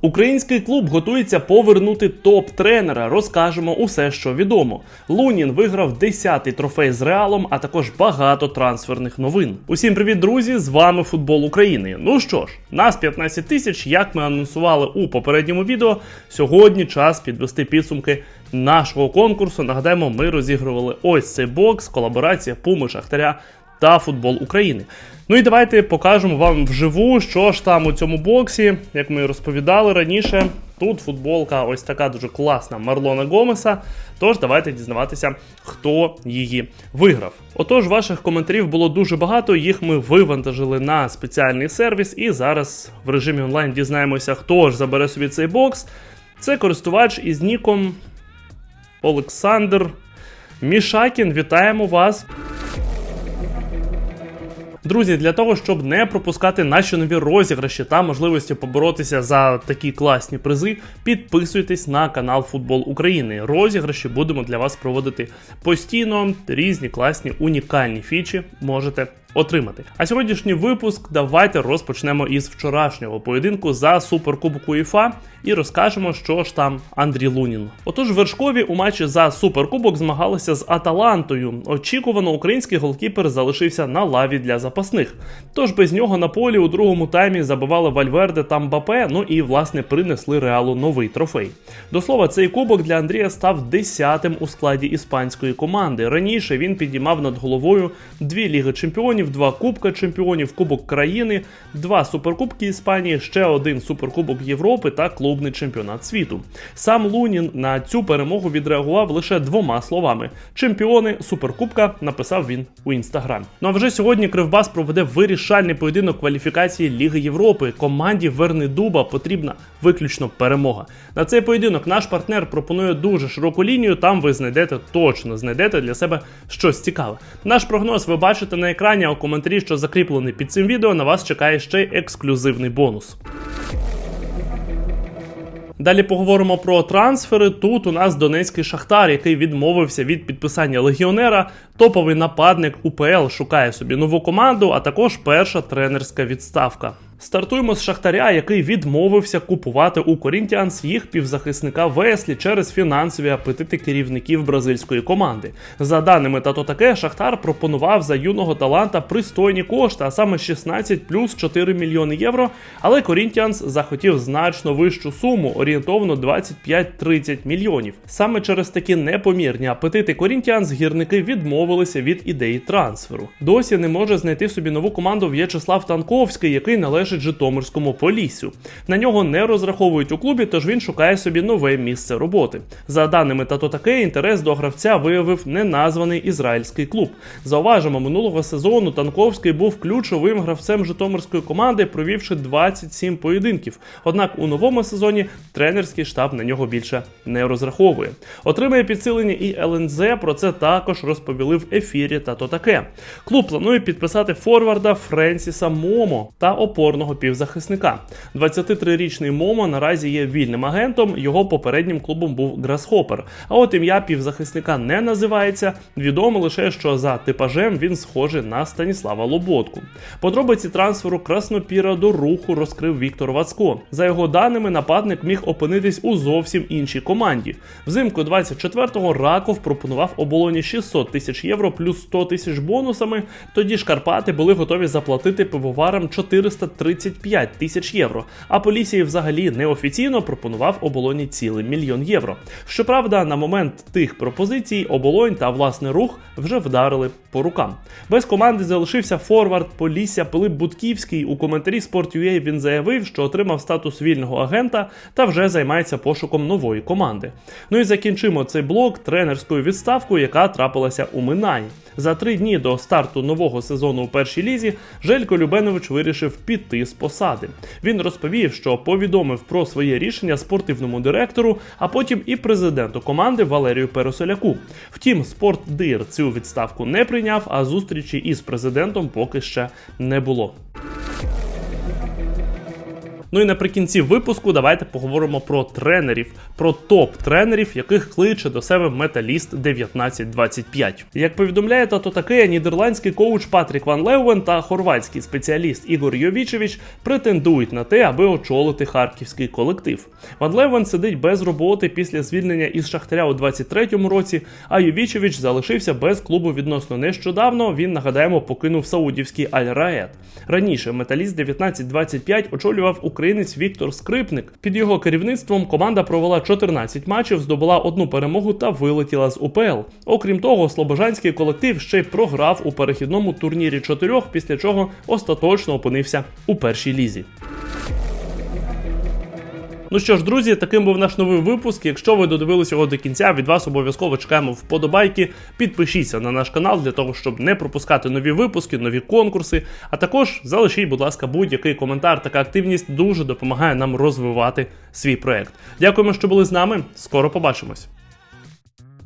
Український клуб готується повернути топ-тренера. Розкажемо усе, що відомо. Лунін виграв 10-й трофей з Реалом, а також багато трансферних новин. Усім привіт, друзі! З вами футбол України. Ну що ж, нас 15 тисяч, як ми анонсували у попередньому відео. Сьогодні час підвести підсумки нашого конкурсу. Нагадаємо, ми розігрували ось цей бокс, колаборація Пуми Шахтаря та футбол України. Ну і давайте покажемо вам вживу, що ж там у цьому боксі, як ми розповідали раніше. Тут футболка ось така дуже класна Марлона Гомеса. Тож давайте дізнаватися, хто її виграв. Отож, ваших коментарів було дуже багато. Їх ми вивантажили на спеціальний сервіс, і зараз в режимі онлайн дізнаємося, хто ж забере собі цей бокс. Це користувач із ніком Олександр Мішакін. Вітаємо вас! Друзі, для того, щоб не пропускати наші нові розіграші та можливості поборотися за такі класні призи, підписуйтесь на канал Футбол України. Розіграші будемо для вас проводити постійно. Різні класні унікальні фічі можете отримати. А сьогоднішній випуск давайте розпочнемо із вчорашнього поєдинку за суперкубок УЄФА і розкажемо, що ж там Андрій Лунін. Отож, вершкові у матчі за суперкубок змагалися з Аталантою. Очікувано, український голкіпер залишився на лаві для запасних. Тож без нього на полі у другому таймі забивали Вальверде та Мбапе, ну і власне принесли реалу новий трофей. До слова, цей кубок для Андрія став десятим у складі іспанської команди. Раніше він підіймав над головою дві ліги чемпіонів, два кубка чемпіонів, Кубок країни, два суперкубки Іспанії, ще один суперкубок Європи та клубний чемпіонат світу. Сам Лунін на цю перемогу відреагував лише двома словами: чемпіони суперкубка написав він у інстаграм. Ну а вже сьогодні Кривбас проведе вирішальний поєдинок кваліфікації Ліги Європи. Команді Верни Дуба потрібна виключно перемога. На цей поєдинок наш партнер пропонує дуже широку лінію. Там ви знайдете точно знайдете для себе щось цікаве. Наш прогноз ви бачите на екрані. А у коментарі, що закріплений під цим відео, на вас чекає ще й ексклюзивний бонус. Далі поговоримо про трансфери. Тут у нас донецький шахтар, який відмовився від підписання легіонера. Топовий нападник УПЛ шукає собі нову команду, а також перша тренерська відставка. Стартуємо з Шахтаря, який відмовився купувати у Корінтіанс їх півзахисника Веслі через фінансові апетити керівників бразильської команди. За даними тато таке, Шахтар пропонував за юного таланта пристойні кошти, а саме 16 плюс 4 мільйони євро. Але Корінтіанс захотів значно вищу суму, орієнтовно 25-30 мільйонів. Саме через такі непомірні апетити Корінтіанс гірники відмовилися від ідеї трансферу. Досі не може знайти собі нову команду В'ячеслав Танковський, який належить Житомирському Поліссю. На нього не розраховують у клубі, тож він шукає собі нове місце роботи. За даними тато таке, інтерес до гравця виявив неназваний ізраїльський клуб. Зауважимо, минулого сезону Танковський був ключовим гравцем Житомирської команди, провівши 27 поєдинків. Однак у новому сезоні тренерський штаб на нього більше не розраховує. Отримає підсилення і ЛНЗ. Про це також розповіли в ефірі тато таке. Клуб планує підписати форварда Френсіса Момо та опорного півзахисника. 23-річний Момо наразі є вільним агентом. Його попереднім клубом був Грасхопер. А от ім'я півзахисника не називається. Відомо лише, що за типажем він схожий на Станіслава Лоботку. Подробиці трансферу Краснопіра до руху розкрив Віктор Вацко. За його даними, нападник міг опинитись у зовсім іншій команді. Взимку 24-го Раков пропонував оболоні 600 тисяч євро плюс 100 тисяч бонусами. Тоді ж Карпати були готові заплатити пивоварам 435 тисяч євро. А Полісій взагалі неофіційно пропонував оболоні цілий мільйон євро. Щоправда, на момент тих пропозицій оболонь та власне рух вже вдарили по рукам. Без команди залишився форвард Полісся Пилип Будківський. У коментарі Sport.ua він заявив, що отримав статус вільного агента та вже займається пошуком нової команди. Ну і закінчимо цей блок тренерською відставкою, яка трапилася у Минаї. За три дні до старту нового сезону у першій лізі Желько Любенович вирішив піти з посади. Він розповів, що повідомив про своє рішення спортивному директору, а потім і президенту команди Валерію Пересоляку. Втім, спортдир цю відставку не прийняв, а зустрічі із президентом поки ще не було. Ну і наприкінці випуску давайте поговоримо про тренерів, про топ-тренерів, яких кличе до себе металіст 1925. Як повідомляє тато таке, нідерландський коуч Патрік Ван Леуен та хорватський спеціаліст Ігор Йовічевич претендують на те, аби очолити харківський колектив. Ван Леуен сидить без роботи після звільнення із Шахтаря у 23-му році, а Йовічевич залишився без клубу відносно нещодавно. Він нагадаємо покинув саудівський Аль-Раед. Раніше металіст 1925 очолював українець Віктор Скрипник. Під його керівництвом команда провела 14 матчів, здобула одну перемогу та вилетіла з УПЛ. Окрім того, слобожанський колектив ще й програв у перехідному турнірі чотирьох, після чого остаточно опинився у першій лізі. Ну що ж, друзі, таким був наш новий випуск. Якщо ви додивилися його до кінця, від вас обов'язково чекаємо вподобайки. Підпишіться на наш канал для того, щоб не пропускати нові випуски, нові конкурси. А також залишіть, будь ласка, будь-який коментар. Така активність дуже допомагає нам розвивати свій проект. Дякуємо, що були з нами. Скоро побачимось.